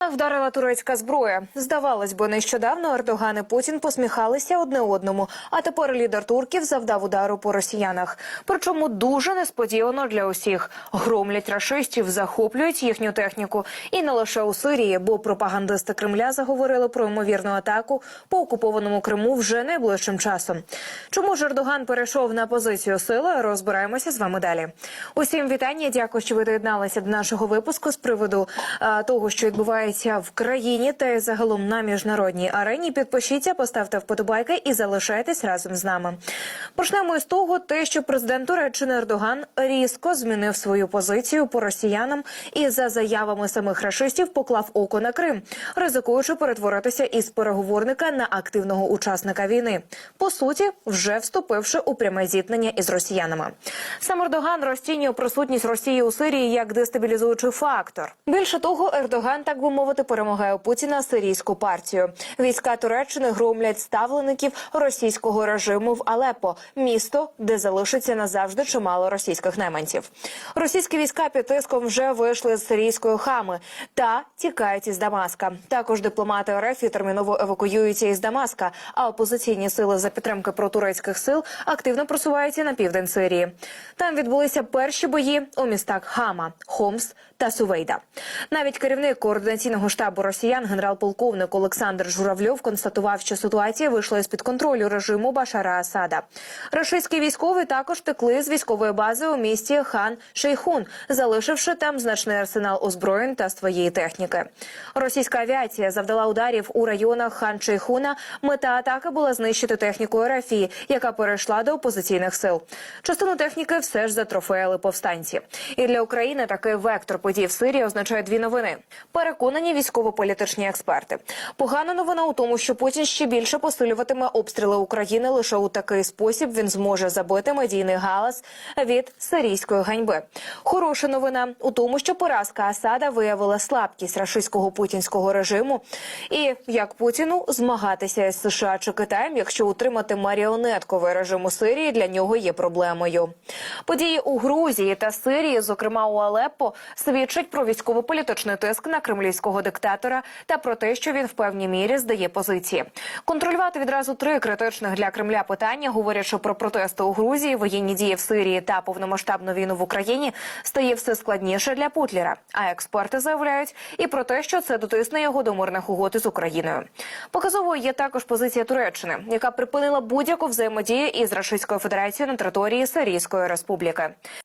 Вдарила турецька зброя. Здавалось би, нещодавно Ердоган і Путін посміхалися одне одному. А тепер лідер турків завдав удару по росіянах. Причому дуже несподівано для усіх. Громлять рашистів, захоплюють їхню техніку. І не лише у Сирії, бо пропагандисти Кремля заговорили про ймовірну атаку по окупованому Криму вже найближчим часом. Чому ж Ердоган перейшов на позицію сили? Розбираємося з вами далі. Усім вітання. Дякую, що ви доєдналися до нашого випуску з приводу а, того, що відбувається в країні та й загалом на міжнародній арені. Підпишіться, поставте вподобайки і залишайтесь разом з нами. Почнемо із того, те, що президент Туреччини Ердоган різко змінив свою позицію по росіянам і за заявами самих рашистів поклав око на Крим, ризикуючи перетворитися із переговорника на активного учасника війни. По суті, вже вступивши у пряме зіткнення із росіянами. Сам Ердоган розцінює присутність Росії у Сирії як дестабілізуючий фактор. Більше того, Ердоган, так би мовити, перемагає у Путіна сирійську партію. Війська Туреччини громлять ставлеників російського режиму в Алепо, місто, де залишиться назавжди чимало російських найманців. Російські війська під тиском вже вийшли з сирійської хами та тікають із Дамаска. Також дипломати РФ терміново евакуюються із Дамаска. А опозиційні сили за підтримки протурецьких сил активно просуваються на південь Сирії. Там відбулися перші бої у містах Хама, Хомс та Сувейда. Навіть керівник координаційного штабу росіян, генерал-полковник Олександр Журавльов, констатував, що ситуація вийшла з під контролю режиму Башара Асада. Рашистські військові також втекли з військової бази у місті Хан Шейхун, залишивши там значний арсенал озброєнь та своєї техніки. Російська авіація завдала ударів у районах Хан Шейхуна. Мета атаки була знищити техніку РФІ, яка перейшла до опозиційних сил. Частину техніки все ж затрофеяли повстанці. І для України такий вектор подій в Сирії означає дві новини. Переконані військово-політичні експерти. Погана новина у тому, що Путін ще більше посилюватиме обстріли України. Лише у такий спосіб він зможе забити медійний галас від сирійської ганьби. Хороша новина у тому, що поразка Асада виявила слабкість рашистського путінського режиму. І як Путіну змагатися із США чи Китаєм, якщо утримати маріонетковий режим у Сирії для нього є проблемою. Події у Грузії та Сирії, зокрема у Алеппо, свідчать про військово-політичний тиск на кремлівського диктатора та про те, що він в певній мірі здає позиції. Контролювати відразу три критичних для Кремля питання, говорячи про протести у Грузії, воєнні дії в Сирії та повномасштабну війну в Україні, стає все складніше для Путлера. А експерти заявляють і про те, що це дотисне його до мирних угод із Україною. Показовою є також позиція Туреччини, яка припинила будь-яку взаємодію із Рашистською Федерацією на території Сирійської Республіки.